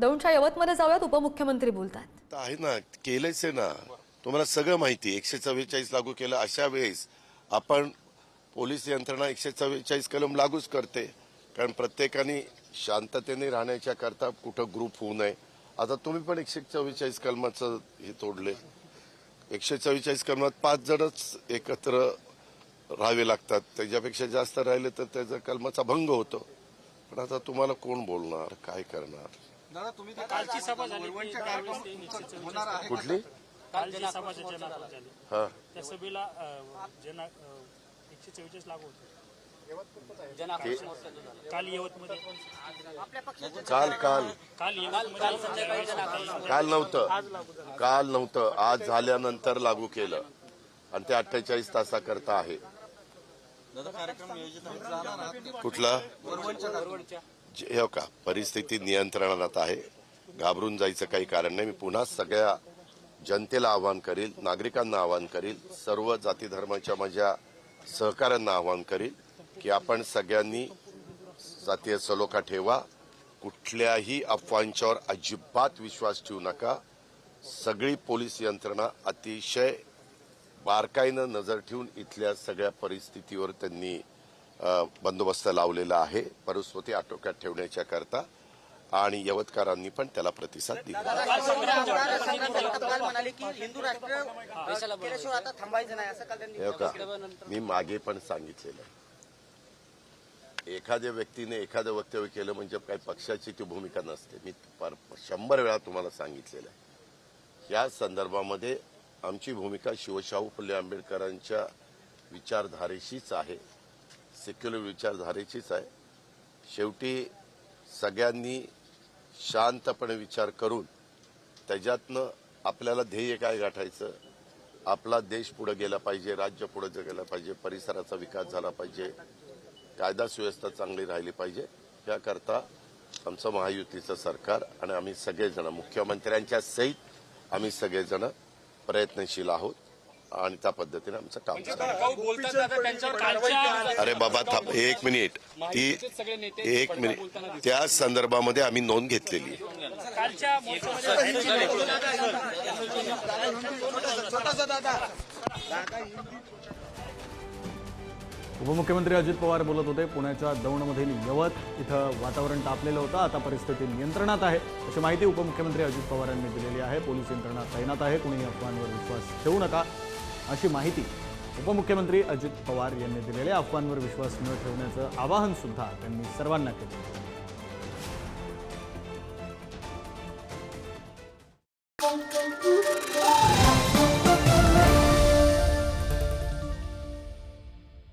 दौंडच्या यवतमध्ये जाऊयात उपमुख्यमंत्री बोलतात. आहे ना केलंच आहे ना. तुम्हाला सगळं माहिती एकशे चव्वेचाळीस लागू केलं अशा वेळेस आपण पोलीस यंत्रणा एकशे चव्वेचाळीस कलम लागूच करते. कारण प्रत्येकाने शांततेने राहण्याच्या करता कुठं ग्रुप होऊ नये. आता तुम्ही पण एकशे चव्वेचाळीस कलमाचं हे तोडले. एकशे चव्वेचाळीस कलमात पाच जणच एकत्र राहावे लागतात. त्याच्यापेक्षा जास्त राहिले तर त्याचा कलमाचा भंग होतो. पण आता तुम्हाला कोण बोलणार? काय करणार? दादा तुम्ही ते कालची सभा झाली वरवंटच्या ती कार्यक्रम त्यावेळेस ते एकशे चव्वेचाळीस होणार आहे कुठली? कालची सभा जी जनाधार झाली. हा. त्या सभेला अं, जना अं, एकशे चव्वेचाळीस लागू होते. काल यवतमध्ये. काल काल. काल यवतमध्ये काल नव्हतं. काल नव्हतं. आज झाल्यानंतर लागू केलं. आणि ते अठ्ठेचाळीस तासाकरता आहे. दादा कार्यक्रम नियोजित आहे. जाणार आहात. कुठला? हे हो का परिस्थिती नियंत्रणात आहे. घाबरून जायचं काही कारण नाही. मी पुन्हा सगळ्या जनतेला आवाहन करील नागरिकांना आवाहन करील सर्व जाती धर्माच्या माझ्या सहकाऱ्यांना आवाहन करील की आपण सगळ्यांनी जातीय सलोखा ठेवा. कुठल्याही अफवांच्यावर अजिबात विश्वास ठेवू नका. सगळी पोलीस यंत्रणा अतिशय बारकाईनं नजर ठेवून इथल्या सगळ्या परिस्थितीवर त्यांनी बंदोबस्त लावलेला आहे परिस्थिती आटोक्यात ठेवण्याच्या करता आणि यवतकरांनी पण त्याला प्रतिसाद दिला हे मी मागे पण सांगितलेलं एखाद्या व्यक्तीने एखादं वक्तव्य केलं म्हणजे काही पक्षाची ती भूमिका नसते मी पर- शंभर वेळा तुम्हाला सांगितलेलं आहे या संदर्भामध्ये आमची भूमिका शिवशाहू फुले आंबेडकरांच्या विचारधारेशीच आहे सेक्युलर विचारधारेचीच आहे. शेवटी सगळ्यांनी शांतपणे विचार करून त्याच्यातनं आपल्याला ध्येय काय गाठायचं? आपला देश पुढे गेला पाहिजे राज्य पुढे गेलं पाहिजे परिसराचा विकास झाला पाहिजे कायदा सुव्यवस्था चांगली राहिली पाहिजे याकरता आमचं महायुतीचं सरकार आणि आम्ही सगळेजण मुख्यमंत्र्यांच्या सहित आम्ही सगळेजण प्रयत्नशील आहोत. आणि त्या पद्धतीने आमचं काम चालू आहे. अरे बाबा थांब एक मिनिट. ती एक मिनिट. त्या संदर्भामध्ये आम्ही नोंद घेतलेली उपमुख्यमंत्री अजित पवार बोलत होते पुण्याच्या दौंडमधील यवत इथं वातावरण तापलेलं होतं आता परिस्थिती नियंत्रणात आहे. अशी माहिती उपमुख्यमंत्री अजित पवार यांनी दिलेली आहे. पोलीस यंत्रणा तैनात आहे. कुणी अफवांवर विश्वास ठेवू नका. अशी माहिती उपमुख्यमंत्री अजित पवार यांनी दिलेल्या अफवांवर विश्वास न ठेवण्याचं आवाहन सुद्धा त्यांनी सर्वांना केलं Thank you.